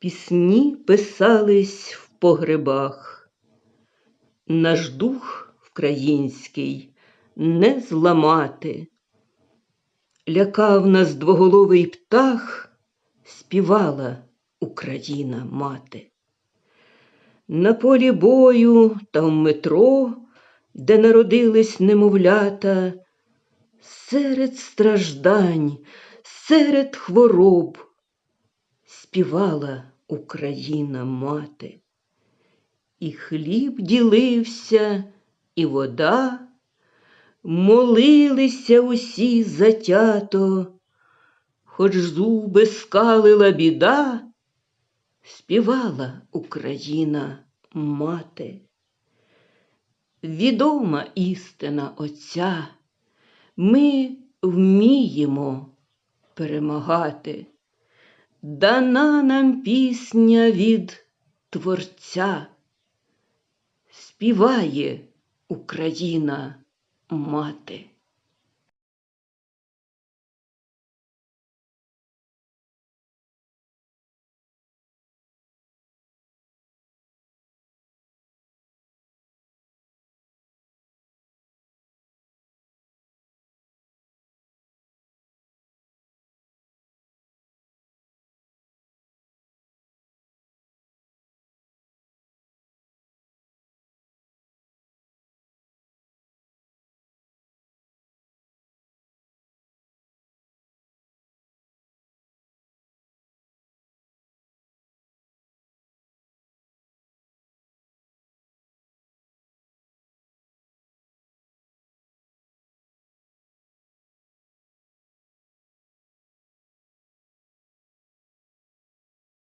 Пісні писались в погребах. Наш дух вкраїнський не зламати. Лякав нас двоголовий птах, співала Україна мати. На полі бою та в метро, де народились немовлята, серед страждань, серед хвороб співала Україна мати. І хліб ділився, і вода, молилися усі затято, хоч зуби скалила біда, співала Україна мати. Відома істина Отця, ми вміємо перемагати. Дана нам пісня від Творця, співає Україна мати.